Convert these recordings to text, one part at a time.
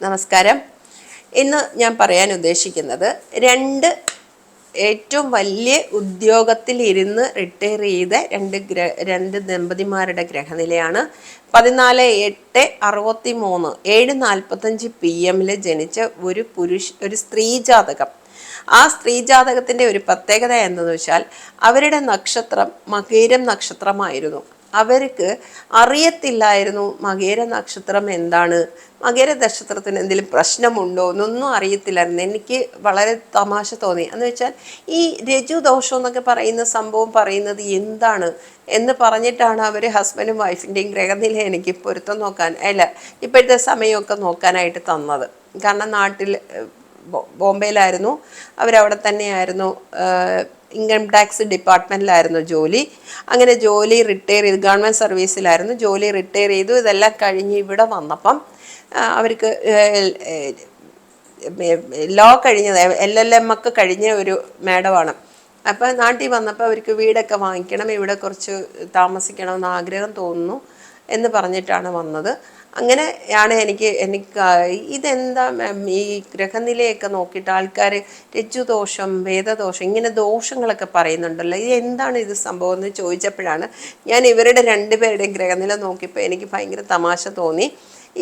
നമസ്കാരം. ഇന്ന് ഞാൻ പറയാൻ ഉദ്ദേശിക്കുന്നത് രണ്ട് ഏറ്റവും വലിയ ഉദ്യോഗത്തിൽ ഇരുന്ന് റിട്ടയർ ചെയ്ത രണ്ട് രണ്ട് ദമ്പതിമാരുടെ ഗ്രഹനിലയാണ് പതിനാല് എട്ട് അറുപത്തി മൂന്ന് ഏഴ് നാൽപ്പത്തഞ്ച് പി എമ്മിൽ ജനിച്ച ഒരു പുരുഷ ഒരു സ്ത്രീ ജാതകം. ആ സ്ത്രീ ജാതകത്തിന്റെ ഒരു പ്രത്യേകത എന്തെന്ന് വെച്ചാൽ അവരുടെ നക്ഷത്രം മകീരം നക്ഷത്രമായിരുന്നു. അവർക്ക് അറിയത്തില്ലായിരുന്നു മകേര നക്ഷത്രം എന്താണ്? മകേര നക്ഷത്രത്തിന് എന്തെങ്കിലും പ്രശ്നമുണ്ടോ എന്നൊന്നും അറിയത്തില്ലായിരുന്നു. എനിക്ക് വളരെ തമാശ തോന്നി. എന്ന് വെച്ചാൽ ഈ രജു ദോഷം എന്നൊക്കെ പറയുന്ന സംഭവം പറയുന്നത് എന്താണ് എന്ന് പറഞ്ഞിട്ടാണ് അവർ ഹസ്ബൻഡും വൈഫിന്റെയും ഗ്രഹനില എനിക്ക് പൊരുത്തം നോക്കാൻ അല്ല ഇപ്പോഴത്തെ സമയമൊക്കെ നോക്കാനായിട്ട് തന്നത്. കാരണം നാട്ടിൽ ബോംബെയിലായിരുന്നു. അവരവിടെ തന്നെയായിരുന്നു. ഇൻകം ടാക്സ് ഡിപ്പാർട്ട്മെന്റിലായിരുന്നു ജോലി. അങ്ങനെ ജോലി റിട്ടയർ ചെയ്ത് ഗവൺമെന്റ് സർവീസിലായിരുന്നു ജോലി റിട്ടയർ ചെയ്തു. ഇതെല്ലാം കഴിഞ്ഞ് ഇവിടെ വന്നപ്പം അവർക്ക് ലോ കഴിഞ്ഞത് എൽ എൽ എം ഒക്കെ കഴിഞ്ഞ ഒരു മാഡമാണ്. അപ്പോൾ നാട്ടിൽ വന്നപ്പോൾ അവർക്ക് വീടൊക്കെ വാങ്ങിക്കണം ഇവിടെ കുറച്ച് താമസിക്കണമെന്ന് ആഗ്രഹം തോന്നുന്നു. എന്ന് പറഞ്ഞിട്ടാണ് വന്നത്. അങ്ങനെയാണ് എനിക്ക് എനിക്ക് ഇതെന്താ മാം ഈ ഗ്രഹനിലയൊക്കെ നോക്കിയിട്ട് ആൾക്കാർ രജ്ജുദോഷം വേദദോഷം ഇങ്ങനെ ദോഷങ്ങളൊക്കെ പറയുന്നുണ്ടല്ലോ. ഇത് എന്താണ് ഇത് സംഭവം എന്ന് ചോദിച്ചപ്പോഴാണ് ഞാൻ ഇവരുടെ രണ്ടുപേരുടെയും ഗ്രഹനില നോക്കിയപ്പോൾ എനിക്ക് ഭയങ്കര തമാശ തോന്നി.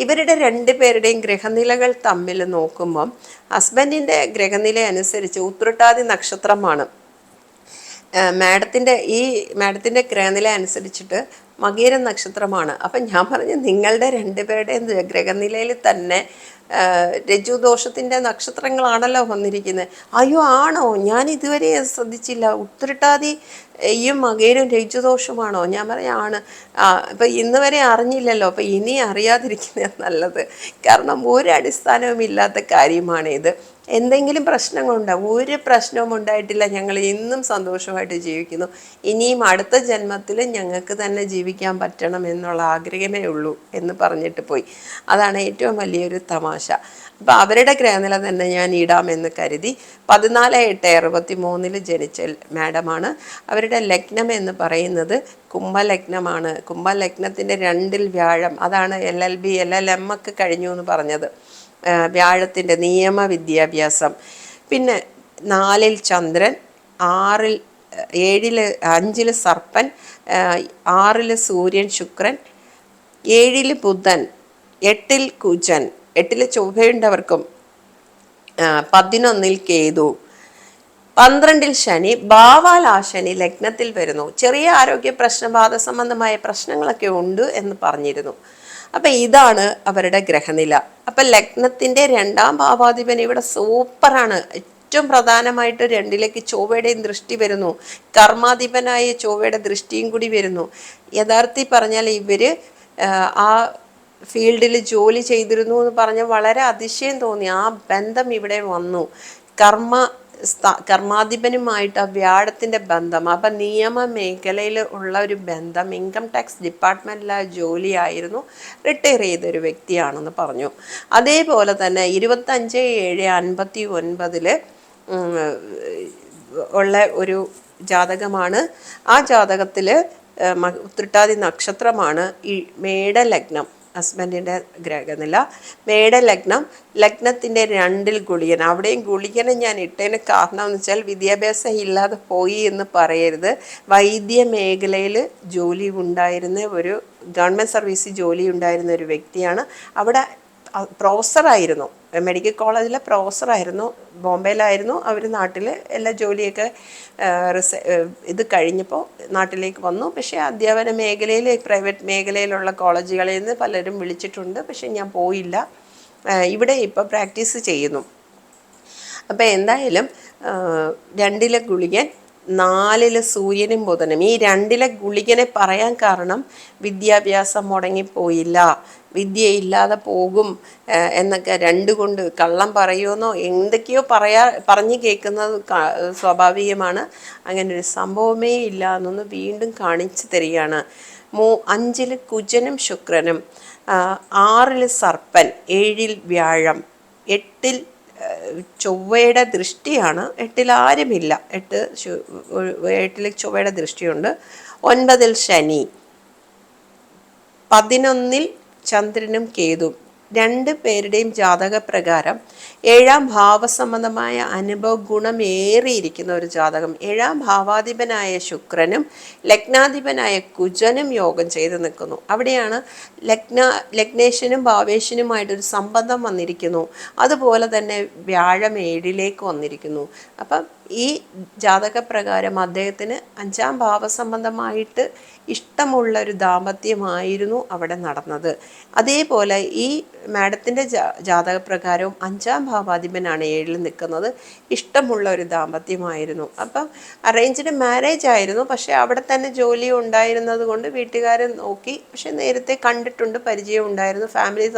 ഇവരുടെ രണ്ടുപേരുടെയും ഗ്രഹനിലകൾ തമ്മിൽ നോക്കുമ്പം ഹസ്ബൻഡിന്റെ ഗ്രഹനില അനുസരിച്ച് ഉത്രട്ടാതി നക്ഷത്രമാണ്. മാഡത്തിന്റെ ഈ മാഡത്തിന്റെ ഗ്രഹനില അനുസരിച്ചിട്ട് മകീര നക്ഷത്രമാണ്. അപ്പം ഞാൻ പറഞ്ഞു നിങ്ങളുടെ രണ്ടുപേരുടെയും ഗ്രഹനിലയിൽ തന്നെ രജു രജുദോഷത്തിന്റെ നക്ഷത്രങ്ങളാണല്ലോ വന്നിരിക്കുന്നത്. അയ്യോ ആണോ? ഞാൻ ഇതുവരെ ശ്രദ്ധിച്ചില്ല. ഉത്തരട്ടാതി ഈ മകേരും രജുദോഷമാണോ ഞാൻ പറയാണ് അപ്പം ഇന്ന് വരെ അറിഞ്ഞില്ലല്ലോ. അപ്പം ഇനി അറിയാതിരിക്കുന്നത് നല്ലത്. കാരണം ഒരു അടിസ്ഥാനവും ഇല്ലാത്ത ഇത് എന്തെങ്കിലും പ്രശ്നങ്ങളുണ്ടാവും ഒരു പ്രശ്നവും ഉണ്ടായിട്ടില്ല. ഞങ്ങൾ ഇന്നും സന്തോഷമായിട്ട് ജീവിക്കുന്നു. ഇനിയും അടുത്ത ജന്മത്തിൽ ഞങ്ങൾക്ക് തന്നെ ജീവിക്കാൻ പറ്റണം എന്നുള്ള ആഗ്രഹമേ ഉള്ളൂ എന്ന് പറഞ്ഞിട്ട് പോയി. അതാണ് ഏറ്റവും വലിയൊരു തമാശ. അപ്പോൾ അവരുടെ ഗ്രഹനില തന്നെ ഞാൻ ഇടാമെന്ന് കരുതി പതിനാല് എട്ട് അറുപത്തി മൂന്നിൽ ജനിച്ച മാഡമാണ്. അവരുടെ ലഗ്നം എന്ന് പറയുന്നത് കുംഭലഗ്നമാണ്. കുംഭലഗ്നത്തിന്റെ രണ്ടിൽ വ്യാഴം. അതാണ് L L B L L M ഒക്കെ കഴിഞ്ഞു എന്ന് പറഞ്ഞത്. വ്യാഴത്തിന്റെ നിയമ വിദ്യാഭ്യാസം. പിന്നെ നാലിൽ ചന്ദ്രൻ ആറിൽ ഏഴിൽ അഞ്ചിൽ സർപ്പൻ ആറിൽ സൂര്യൻ ശുക്രൻ ഏഴിൽ ബുധൻ എട്ടിൽ കുജൻ എട്ടിൽ ചൊവ്വയുണ്ടവർക്കും പതിനൊന്നിൽ കേതു പന്ത്രണ്ടിൽ ശനി ഭാവാൽ ശനി ലഗ്നത്തിൽ വരുന്നു. ചെറിയ ആരോഗ്യ പ്രശ്നബാധ സംബന്ധമായ പ്രശ്നങ്ങളൊക്കെ ഉണ്ട് എന്ന് പറഞ്ഞിരുന്നു. അപ്പം ഇതാണ് അവരുടെ ഗ്രഹനില. അപ്പം ലഗ്നത്തിന്റെ രണ്ടാം ഭാവാധിപൻ ഇവിടെ സൂപ്പറാണ്. ഏറ്റവും പ്രധാനമായിട്ട് രണ്ടിലേക്ക് ചൊവ്വയുടെയും ദൃഷ്ടി വരുന്നു. കർമാധിപനായ ചൊവ്വയുടെ ദൃഷ്ടിയും കൂടി വരുന്നു. യഥാർത്ഥത്തിൽ പറഞ്ഞാൽ ഇവർ ആ, ഫീൽഡിൽ ജോലി ചെയ്തിരുന്നു എന്ന് പറഞ്ഞ വളരെ അതിശയം തോന്നി. ആ ബന്ധം ഇവിടെ വന്നു. കർമ്മ കർമാധിപനുമായിട്ട് ആ വ്യാഴത്തിന്റെ ബന്ധം അപ്പം നിയമ മേഖലയിൽ ഉള്ള ഒരു ബന്ധം ഇൻകം ടാക്സ് ഡിപ്പാർട്ട്മെന്റിലെ ജോലിയായിരുന്നു റിട്ടയർ ചെയ്തൊരു വ്യക്തിയാണെന്ന് പറഞ്ഞു. അതേപോലെ തന്നെ ഇരുപത്തഞ്ച് ഏഴ് അൻപത്തി ഒൻപതിൽ ഉള്ള ഒരു ജാതകമാണ്. ആ ജാതകത്തിൽ ഉത്രട്ടാതി നക്ഷത്രമാണ് ഈ മേടലഗ്നം. ഹസ്ബൻഡിന്റെ ഗ്രഹനില. മേടലഗ്നം ലഗ്നത്തിന്റെ രണ്ടിൽ ഗുളികൻ. അവിടെയും ഗുളികനെ ഞാൻ ഇട്ടതിന് കാരണം എന്ന് വെച്ചാൽ വിദ്യാഭ്യാസം ഇല്ലാതെ പോയി എന്ന് പറയരുത്. വൈദ്യ മേഖലയിൽ ജോലി ഉണ്ടായിരുന്ന ഒരു ഗവൺമെന്റ് സർവീസിൽ ജോലി ഉണ്ടായിരുന്ന ഒരു വ്യക്തിയാണ്. അവിടെ പ്രൊഫസറായിരുന്നു. മെഡിക്കൽ കോളേജിലെ പ്രൊഫസറായിരുന്നു. ബോംബെയിലായിരുന്നു അവർ നാട്ടിൽ എല്ലാ ജോലിയൊക്കെ റിസ- ഇത് കഴിഞ്ഞപ്പോൾ നാട്ടിലേക്ക് വന്നു. പക്ഷേ അധ്യാപന മേഖലയിൽ പ്രൈവറ്റ് മേഖലയിലുള്ള കോളേജുകളിൽ നിന്ന് പലരും വിളിച്ചിട്ടുണ്ട്. പക്ഷേ ഞാൻ പോയില്ല. ഇവിടെ ഇപ്പോൾ പ്രാക്ടീസ് ചെയ്യുന്നു. അപ്പോൾ എന്തായാലും രണ്ടിലെ ഗുളികൻ നാലിലെ സൂര്യനും ബുധനും. ഈ രണ്ടിലെ ഗുളികനെ പറയാൻ കാരണം വിദ്യാഭ്യാസം മുടങ്ങിപ്പോയില്ല. വിദ്യ ഇല്ലാതെ പോകും എന്നൊക്കെ രണ്ട് കൊണ്ട് കള്ളം പറയുമെന്നോ എന്തൊക്കെയോ പറയാ പറഞ്ഞു കേൾക്കുന്നത് സ്വാഭാവികമാണ്. അങ്ങനെ ഒരു സംഭവമേ ഇല്ല എന്നൊന്ന് വീണ്ടും കാണിച്ചു തരികയാണ്. മൂ അഞ്ചിൽ കുജനും ശുക്രനും ആറിൽ സർപ്പൻ ഏഴിൽ വ്യാഴം എട്ടിൽ ചൊവ്വയുടെ ദൃഷ്ടിയാണ്. എട്ടിൽ ആരുമില്ല. എട്ട് എട്ടിൽ ചൊവ്വയുടെ ദൃഷ്ടിയുണ്ട്. ഒൻപതിൽ ശനി പതിനൊന്നിൽ ചന്ദ്രനും കേതു. രണ്ട് പേരുടെയും ജാതക പ്രകാരം ഏഴാം ഭാവസംബന്ധമായ അനുഭവ ഗുണം ഏറിയിരിക്കുന്ന ഒരു ജാതകം. ഏഴാം ഭാവാധിപനായ ശുക്രനും ലഗ്നാധിപനായ കുജനും യോഗം ചെയ്ത് നിൽക്കുന്നു. അവിടെയാണ് ലഗ്ന ലഗ്നേശനും ഭാവേശനുമായിട്ടൊരു സംബന്ധം വന്നിരിക്കുന്നു. അതുപോലെ തന്നെ വ്യാഴം ഏഴിലേക്ക് വന്നിരിക്കുന്നു. അപ്പം ഈ ജാതകപ്രകാരം അദ്ദേഹത്തിന് അഞ്ചാം ഭാവസംബന്ധമായിട്ട് ഇഷ്ടമുള്ള ഒരു ദാമ്പത്യമായിരുന്നു അവിടെ നടന്നത്. അതേപോലെ ഈ മാഡത്തിന്റെ ജാതകപ്രകാരവും അഞ്ചാം ഭാവാധിപനാണ് ഏഴിൽ നിൽക്കുന്നത്. ഇഷ്ടമുള്ള ഒരു ദാമ്പത്യമായിരുന്നു. അപ്പം അറേഞ്ച്ഡ് മാരേജ് ആയിരുന്നു. പക്ഷേ അവിടെ തന്നെ ജോലി ഉണ്ടായിരുന്നത് കൊണ്ട് വീട്ടുകാരെ നോക്കി. പക്ഷെ നേരത്തെ കണ്ടിട്ടുണ്ട് പരിചയം ഉണ്ടായിരുന്നു. ഫാമിലി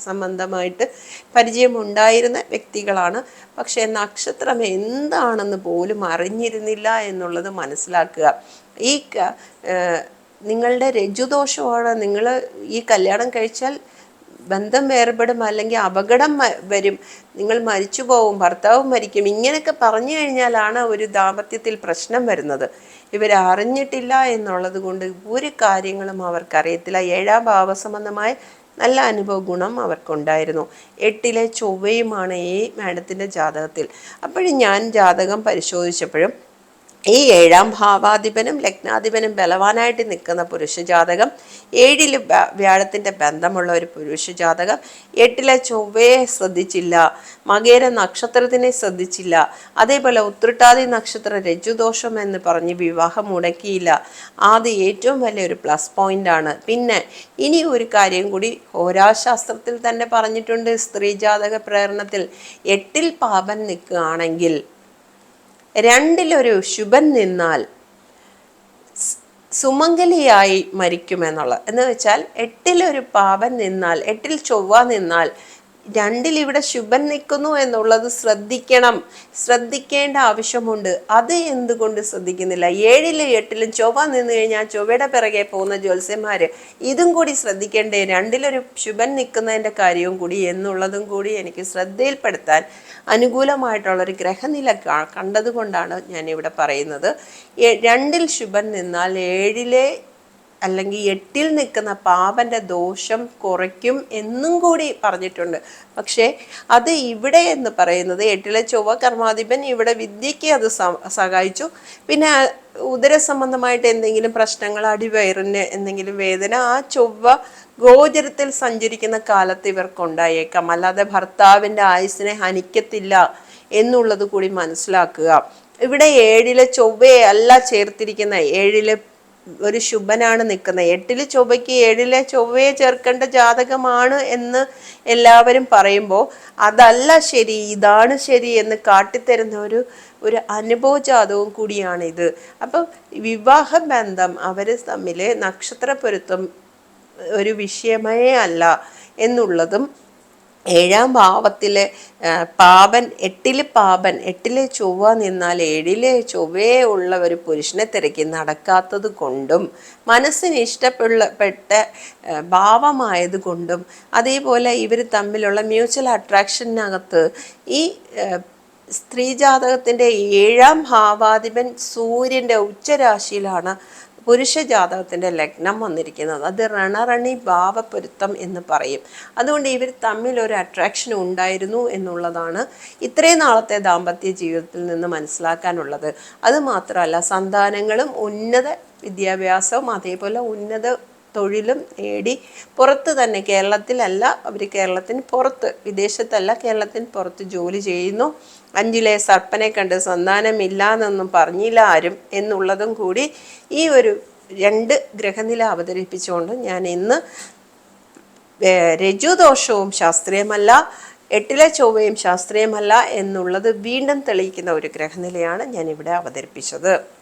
സംബന്ധമായിട്ട് പരിചയമുണ്ടായിരുന്ന വ്യക്തികളാണ്. പക്ഷേ നക്ഷത്രം എന്താണെന്ന് പോലും അറിഞ്ഞിരുന്നില്ല എന്നുള്ളത് മനസ്സിലാക്കുക. ഈ നിങ്ങളുടെ രജുദോഷമാണ്. നിങ്ങൾ ഈ കല്യാണം കഴിച്ചാൽ ബന്ധം വേർപെടും അല്ലെങ്കിൽ അപകടം വരും. നിങ്ങൾ മരിച്ചു പോവും ഭർത്താവ് മരിക്കും. ഇങ്ങനെയൊക്കെ പറഞ്ഞു കഴിഞ്ഞാലാണ് ഒരു ദാമ്പത്യത്തിൽ പ്രശ്നം വരുന്നത്. ഇവർ അറിഞ്ഞിട്ടില്ല എന്നുള്ളത് കൊണ്ട് ഒരു കാര്യങ്ങളും അവർക്കറിയത്തില്ല. ഏഴാം ഭാവസംബന്ധമായ നല്ല അനുഭവ ഗുണം അവർക്കുണ്ടായിരുന്നു. എട്ടിലെ ചൊവ്വയുമാണ് ഈ മാഡത്തിന്റെ ജാതകത്തിൽ. അപ്പോഴും ഞാൻ ജാതകം പരിശോധിച്ചപ്പോഴും ഈ ഏഴാം ഭാവാധിപനും ലഗ്നാധിപനും ബലവാനായിട്ട് നിൽക്കുന്ന പുരുഷ ജാതകം ഏഴിൽ വ്യാഴത്തിന്റെ ബന്ധമുള്ള ഒരു പുരുഷ ജാതകം എട്ടിലെ ചൊവ്വയെ ശ്രദ്ധിച്ചില്ല മകേര നക്ഷത്രത്തിനെ ശ്രദ്ധിച്ചില്ല അതേപോലെ ഉത്രട്ടാതി നക്ഷത്ര രജുദോഷം എന്ന് പറഞ്ഞ് വിവാഹം മുടക്കിയില്ല. അത് ഏറ്റവും വലിയൊരു പ്ലസ് പോയിന്റ് ആണ്. പിന്നെ ഇനി ഒരു കാര്യം കൂടി ഹോരാശാസ്ത്രത്തിൽ തന്നെ പറഞ്ഞിട്ടുണ്ട് സ്ത്രീ ജാതക പ്രേരണത്തിൽ എട്ടിൽ പാപൻ നിൽക്കുകയാണെങ്കിൽ രണ്ടിലൊരു ശുഭൻ നിന്നാൽ സുമംഗലിയായി മരിക്കുമെന്നുള്ള എന്ന് വെച്ചാൽ എട്ടിലൊരു പാപൻ നിന്നാൽ എട്ടിൽ ചൊവ്വ നിന്നാൽ രണ്ടിൽ ഇവിടെ ശുഭൻ നിൽക്കുന്നു എന്നുള്ളത് ശ്രദ്ധിക്കണം. ശ്രദ്ധിക്കേണ്ട ആവശ്യമുണ്ട്. അത് എന്തുകൊണ്ട് ശ്രദ്ധിക്കുന്നില്ല? ഏഴിലും എട്ടിലും ചൊവ്വ നിന്ന് കഴിഞ്ഞാൽ ചൊവ്വയുടെ പിറകെ പോകുന്ന ജ്യോത്സ്യന്മാർ ഇതും കൂടി ശ്രദ്ധിക്കേണ്ടേ? രണ്ടിലൊരു ശുഭൻ നിൽക്കുന്നതിന്റെ കാര്യവും കൂടി എന്നുള്ളതും കൂടി എനിക്ക് ശ്രദ്ധയിൽപ്പെടുത്താൻ അനുകൂലമായിട്ടുള്ളൊരു ഗ്രഹനില കണ്ടതുകൊണ്ടാണ് ഞാൻ ഇവിടെ പറയുന്നത് രണ്ടിൽ ശുഭൻ നിന്നാൽ ഏഴിലെ അല്ലെങ്കിൽ എട്ടിൽ നിൽക്കുന്ന പാപന്റെ ദോഷം കുറയ്ക്കും എന്നും കൂടി പറഞ്ഞിട്ടുണ്ട്. പക്ഷേ അത് ഇവിടെ എന്ന് പറയുന്നത് എട്ടിലെ ചൊവ്വ കർമാധിപൻ ഇവിടെ വിദ്യയ്ക്ക് അത് സഹായിച്ചു. പിന്നെ ഉദര സംബന്ധമായിട്ട് എന്തെങ്കിലും പ്രശ്നങ്ങൾ അടിവയറിന് എന്തെങ്കിലും വേദന ആ ചൊവ്വ ഗോചരത്തിൽ സഞ്ചരിക്കുന്ന കാലത്ത് ഇവർക്കുണ്ടായേക്കാം. അല്ലാതെ ഭർത്താവിന്റെ ആയുസിനെ ഹനിക്കത്തില്ല എന്നുള്ളത് കൂടി മനസ്സിലാക്കുക. ഇവിടെ ഏഴിലെ ചൊവ്വയെ അല്ല ചേർത്തിരിക്കുന്ന ഏഴിലെ ഒരു ശുഭനാണ് നിൽക്കുന്നത്. എട്ടിൽ ചൊവ്വയ്ക്ക് ഏഴിലെ ചൊവ്വയെ ചേർക്കേണ്ട ജാതകമാണ് എന്ന് എല്ലാവരും പറയുമ്പോൾ അതല്ല ശരി ഇതാണ് ശരി എന്ന് കാട്ടിത്തരുന്ന ഒരു ഒരു അനുഭവ ജാതകവും കൂടിയാണിത്. അപ്പം വിവാഹ ബന്ധം അവർ തമ്മിൽ നക്ഷത്ര പൊരുത്തം ഒരു വിഷയമേ അല്ല എന്നുള്ളതും ഏഴാം ഭാവത്തിലെ പാപൻ എട്ടിലെ പാപൻ എട്ടിലെ ചൊവ്വ നിന്നാൽ ഏഴിലെ ചൊവ്വേ ഉള്ള ഒരു പുരുഷനെ തിരക്കി നടക്കാത്തത് കൊണ്ടും മനസ്സിന് ഇഷ്ടപ്പെട്ട ഭാവമായത് കൊണ്ടും അതേപോലെ ഇവർ തമ്മിലുള്ള മ്യൂച്വൽ അട്രാക്ഷനകത്ത് ഈ സ്ത്രീജാതകത്തിന്റെ സ്ത്രീ ജാതകത്തിന്റെ ഏഴാം ഭാവാധിപൻ സൂര്യന്റെ ഉച്ചരാശിയിലാണ് പുരുഷ ജാതകത്തിന്റെ ലഗ്നം വന്നിരിക്കുന്നത്. അത് രണറണി ഭാവപ്പൊരുത്തം എന്ന് പറയും. അതുകൊണ്ട് ഇവർ തമ്മിൽ ഒരു അട്രാക്ഷൻ ഉണ്ടായിരുന്നു എന്നുള്ളതാണ് ഇത്രയും നാളത്തെ ദാമ്പത്യ ജീവിതത്തിൽ നിന്ന് മനസ്സിലാക്കാനുള്ളത്. അത് മാത്രമല്ല സന്താനങ്ങളും ഉന്നത വിദ്യാഭ്യാസവും അതേപോലെ ഉന്നത തൊഴിലും നേടി പുറത്ത് തന്നെ കേരളത്തിലല്ല അവർ കേരളത്തിന് പുറത്ത് വിദേശത്തല്ല കേരളത്തിന് പുറത്ത് ജോലി ചെയ്യുന്നു. അഞ്ചിലെ സർപ്പനെ കണ്ട് സന്താനമില്ല എന്നൊന്നും പറഞ്ഞില്ല ആരും എന്നുള്ളതും കൂടി ഈ ഒരു രണ്ട് ഗ്രഹനില അവതരിപ്പിച്ചുകൊണ്ട് ഞാൻ ഇന്ന് രജുദോഷവും ശാസ്ത്രീയമല്ല എട്ടിലെ ചൊവ്വയും ശാസ്ത്രീയമല്ല എന്നുള്ളത് വീണ്ടും തെളിയിക്കുന്ന ഒരു ഗ്രഹനിലയാണ് ഞാൻ ഇവിടെ അവതരിപ്പിച്ചത്.